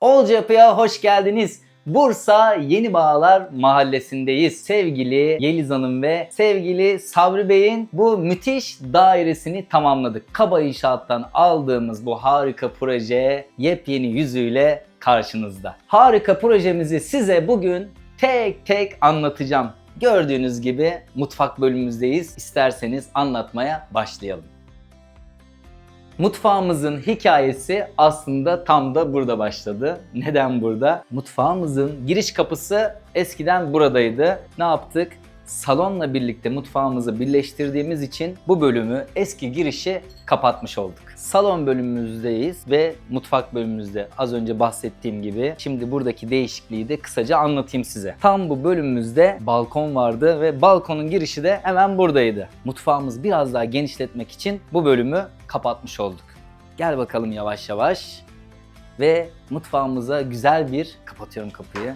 Olca Yapı'ya hoş geldiniz. Bursa Yeni Bağlar Mahallesi'ndeyiz. Sevgili Yeliz Hanım ve sevgili Sabri Bey'in bu müthiş dairesini tamamladık. Kaba İnşaat'tan aldığımız bu harika proje yepyeni yüzüyle karşınızda. Harika projemizi size bugün tek tek anlatacağım. Gördüğünüz gibi mutfak bölümümüzdeyiz. İsterseniz anlatmaya başlayalım. Mutfağımızın hikayesi aslında tam da burada başladı. Neden burada? Mutfağımızın giriş kapısı eskiden buradaydı. Ne yaptık? Salonla birlikte mutfağımızı birleştirdiğimiz için bu bölümü eski girişi kapatmış olduk. Salon bölümümüzdeyiz ve mutfak bölümümüzde az önce bahsettiğim gibi şimdi buradaki değişikliği de kısaca anlatayım size. Tam bu bölümümüzde balkon vardı ve balkonun girişi de hemen buradaydı. Mutfağımızı biraz daha genişletmek için bu bölümü kapatmış olduk. Gel bakalım yavaş yavaş ve mutfağımıza güzel bir kapatıyorum kapıyı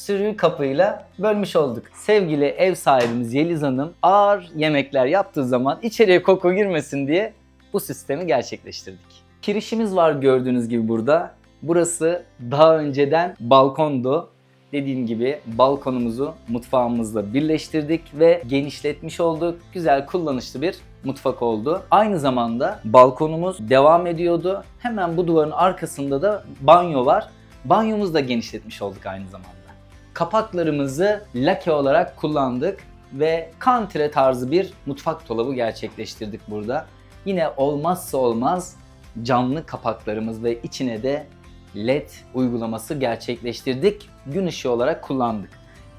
sürü kapıyla bölmüş olduk. Sevgili ev sahibimiz Yeliz Hanım ağır yemekler yaptığı zaman içeriye koku girmesin diye bu sistemi gerçekleştirdik. Kirişimiz var gördüğünüz gibi burada. Burası daha önceden balkondu. Dediğim gibi balkonumuzu mutfağımızla birleştirdik ve genişletmiş olduk. Güzel kullanışlı bir mutfak oldu. Aynı zamanda balkonumuz devam ediyordu. Hemen bu duvarın arkasında da banyo var. Banyomuzu da genişletmiş olduk aynı zamanda kapaklarımızı lake olarak kullandık ve kantre tarzı bir mutfak dolabı gerçekleştirdik burada. Yine olmazsa olmaz camlı kapaklarımız ve içine de led uygulaması gerçekleştirdik. Gün ışığı olarak kullandık.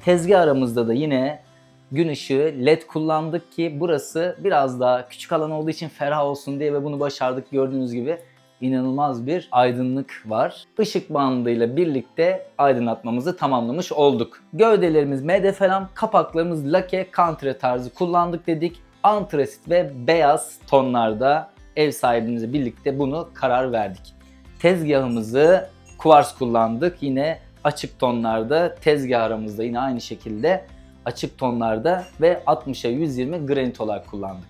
Tezgah aramızda da yine gün ışığı led kullandık ki burası biraz daha küçük alan olduğu için ferah olsun diye ve bunu başardık gördüğünüz gibi inanılmaz bir aydınlık var. Işık bandıyla birlikte aydınlatmamızı tamamlamış olduk. Gövdelerimiz MDF lam, kapaklarımız lake, kantre tarzı kullandık dedik. Antresit ve beyaz tonlarda ev sahibimizle birlikte bunu karar verdik. Tezgahımızı kuvars kullandık. Yine açık tonlarda tezgah aramızda yine aynı şekilde açık tonlarda ve 60'a 120 granit olarak kullandık.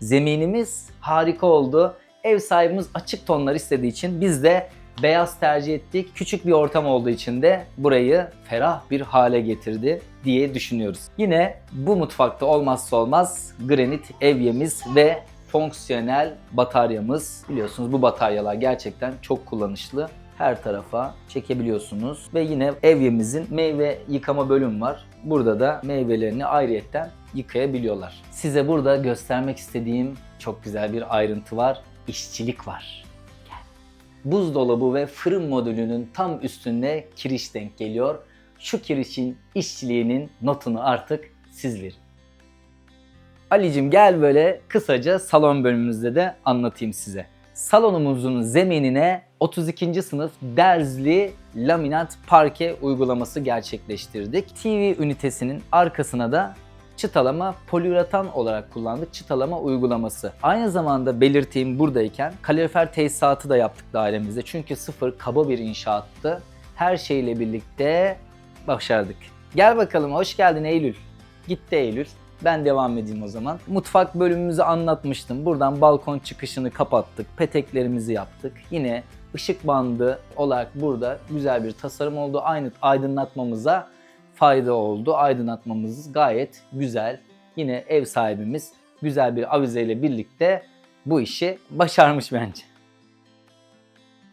Zeminimiz harika oldu. Ev sahibimiz açık tonlar istediği için biz de beyaz tercih ettik. Küçük bir ortam olduğu için de burayı ferah bir hale getirdi diye düşünüyoruz. Yine bu mutfakta olmazsa olmaz granit evyemiz ve fonksiyonel bataryamız. Biliyorsunuz bu bataryalar gerçekten çok kullanışlı. Her tarafa çekebiliyorsunuz ve yine evyemizin meyve yıkama bölümü var. Burada da meyvelerini ayrıyetten yıkayabiliyorlar. Size burada göstermek istediğim çok güzel bir ayrıntı var işçilik var. Gel. Buzdolabı ve fırın modülünün tam üstünde kiriş denk geliyor. Şu kirişin işçiliğinin notunu artık siz verin. Alicim gel böyle kısaca salon bölümümüzde de anlatayım size. Salonumuzun zeminine 32. sınıf derzli laminat parke uygulaması gerçekleştirdik. TV ünitesinin arkasına da çıtalama poliüretan olarak kullandık. Çıtalama uygulaması. Aynı zamanda belirteyim buradayken kalorifer tesisatı da yaptık dairemizde. Çünkü sıfır kaba bir inşaattı. Her şeyle birlikte başardık. Gel bakalım hoş geldin Eylül. Gitti Eylül. Ben devam edeyim o zaman. Mutfak bölümümüzü anlatmıştım. Buradan balkon çıkışını kapattık. Peteklerimizi yaptık. Yine ışık bandı olarak burada güzel bir tasarım oldu. Aynı aydınlatmamıza fayda oldu. Aydınlatmamız gayet güzel. Yine ev sahibimiz güzel bir avizeyle birlikte bu işi başarmış bence.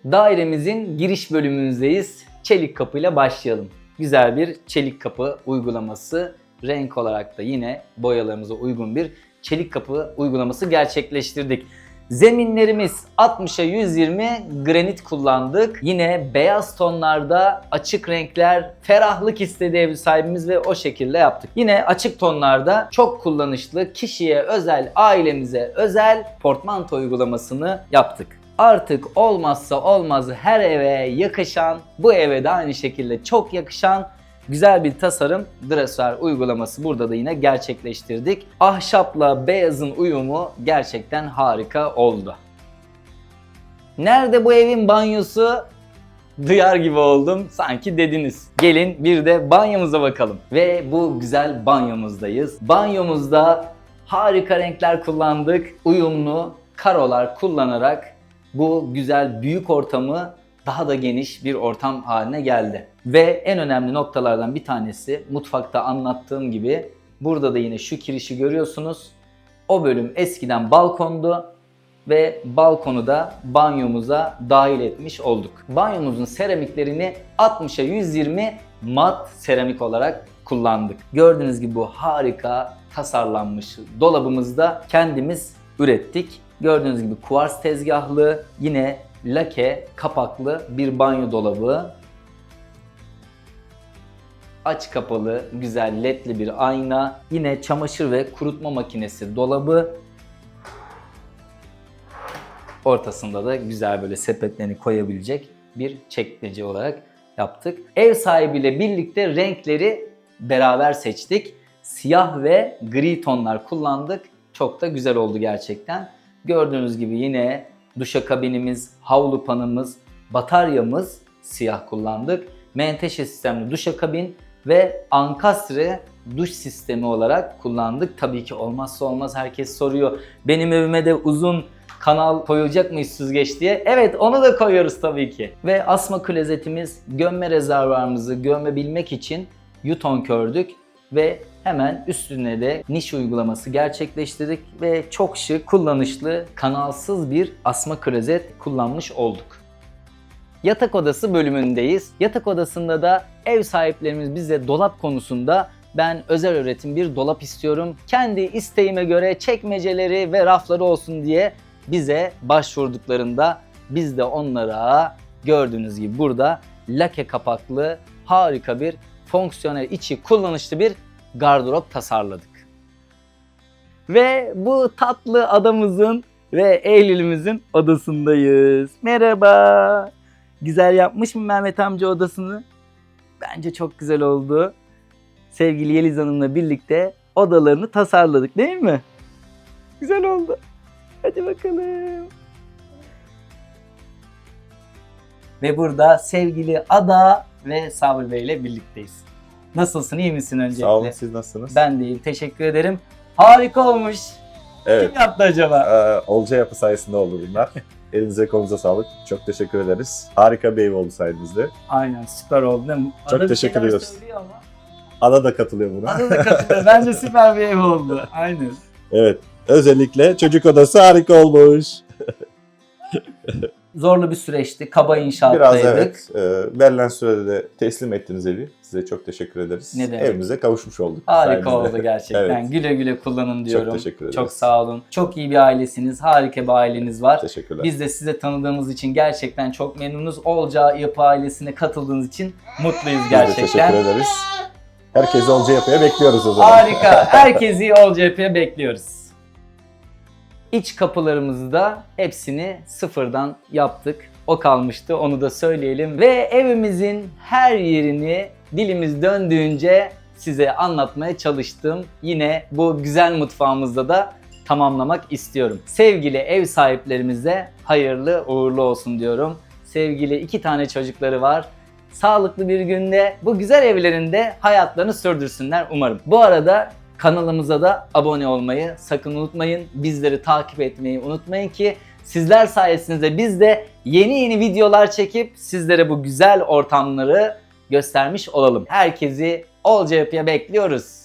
Dairemizin giriş bölümümüzdeyiz. Çelik kapıyla başlayalım. Güzel bir çelik kapı uygulaması. Renk olarak da yine boyalarımıza uygun bir çelik kapı uygulaması gerçekleştirdik. Zeminlerimiz 60'a 120 granit kullandık. Yine beyaz tonlarda açık renkler, ferahlık istedi ev sahibimiz ve o şekilde yaptık. Yine açık tonlarda çok kullanışlı, kişiye özel, ailemize özel portmanto uygulamasını yaptık. Artık olmazsa olmazı her eve yakışan, bu eve de aynı şekilde çok yakışan Güzel bir tasarım dresser uygulaması burada da yine gerçekleştirdik. Ahşapla beyazın uyumu gerçekten harika oldu. Nerede bu evin banyosu? Duyar gibi oldum sanki dediniz. Gelin bir de banyomuza bakalım. Ve bu güzel banyomuzdayız. Banyomuzda harika renkler kullandık. Uyumlu karolar kullanarak bu güzel büyük ortamı daha da geniş bir ortam haline geldi. Ve en önemli noktalardan bir tanesi mutfakta anlattığım gibi burada da yine şu kirişi görüyorsunuz. O bölüm eskiden balkondu ve balkonu da banyomuza dahil etmiş olduk. Banyomuzun seramiklerini 60'a 120 mat seramik olarak kullandık. Gördüğünüz gibi bu harika tasarlanmış dolabımızda kendimiz ürettik. Gördüğünüz gibi kuvars tezgahlı, yine lake kapaklı bir banyo dolabı. Aç kapalı, güzel ledli bir ayna, yine çamaşır ve kurutma makinesi dolabı. Ortasında da güzel böyle sepetlerini koyabilecek bir çekmece olarak yaptık. Ev sahibiyle birlikte renkleri beraber seçtik. Siyah ve gri tonlar kullandık. Çok da güzel oldu gerçekten. Gördüğünüz gibi yine duşakabinimiz, havlu panımız, bataryamız siyah kullandık. Menteşe sistemli duşakabin ve ankastre duş sistemi olarak kullandık. Tabii ki olmazsa olmaz herkes soruyor. Benim evime de uzun kanal koyacak mıyız süzgeç diye? Evet onu da koyuyoruz tabii ki. Ve asma klozetimiz gömme rezervuarımızı gömebilmek için Yuton kördük ve hemen üstüne de niş uygulaması gerçekleştirdik ve çok şık, kullanışlı, kanalsız bir asma klozet kullanmış olduk. Yatak odası bölümündeyiz. Yatak odasında da ev sahiplerimiz bize dolap konusunda ben özel üretim bir dolap istiyorum. Kendi isteğime göre çekmeceleri ve rafları olsun diye bize başvurduklarında biz de onlara gördüğünüz gibi burada lake kapaklı harika bir fonksiyonel içi kullanışlı bir gardırop tasarladık. Ve bu tatlı adamızın ve Eylül'ümüzün odasındayız. Merhaba. Güzel yapmış mı Mehmet amca odasını? Bence çok güzel oldu. Sevgili Yeliz Hanım'la birlikte odalarını tasarladık değil mi? Güzel oldu. Hadi bakalım. Ve burada sevgili Ada ve Sabri Bey ile birlikteyiz. Nasılsın? iyi misin öncelikle? Sağ olun siz nasılsınız? Ben de iyiyim. Teşekkür ederim. Harika olmuş. Evet. Kim yaptı acaba? Ee, Olca yapı sayesinde oldu bunlar. Elinize kolunuza sağlık. Çok teşekkür ederiz. Harika bir ev oldu sayenizde. Aynen süper oldu değil mi? Çok teşekkür ediyoruz. Ada da katılıyor buna. Ada da katılıyor. Bence süper bir ev oldu. Aynen. evet. Özellikle çocuk odası harika olmuş. Zorlu bir süreçti. Kaba Biraz inşaattaydık. evet. E, verilen sürede de teslim ettiniz evi. Size çok teşekkür ederiz. Ne demek. Evimize kavuşmuş olduk. Harika sayenizde. oldu gerçekten. Evet. Güle güle kullanın diyorum. Çok teşekkür ederiz. Çok sağ olun. Çok iyi bir ailesiniz. Harika bir aileniz var. Teşekkürler. Biz de size tanıdığımız için gerçekten çok memnunuz. Olca Yapı ailesine katıldığınız için mutluyuz Biz de gerçekten. teşekkür ederiz. Herkesi Olca yapıya bekliyoruz o zaman. Harika. Herkesi Olca Yapı'ya bekliyoruz. İç kapılarımızı da hepsini sıfırdan yaptık. O kalmıştı onu da söyleyelim. Ve evimizin her yerini dilimiz döndüğünce size anlatmaya çalıştım. Yine bu güzel mutfağımızda da tamamlamak istiyorum. Sevgili ev sahiplerimize hayırlı uğurlu olsun diyorum. Sevgili iki tane çocukları var. Sağlıklı bir günde bu güzel evlerinde hayatlarını sürdürsünler umarım. Bu arada kanalımıza da abone olmayı sakın unutmayın. Bizleri takip etmeyi unutmayın ki sizler sayesinde biz de yeni yeni videolar çekip sizlere bu güzel ortamları göstermiş olalım. Herkesi Olca Yapı'ya bekliyoruz.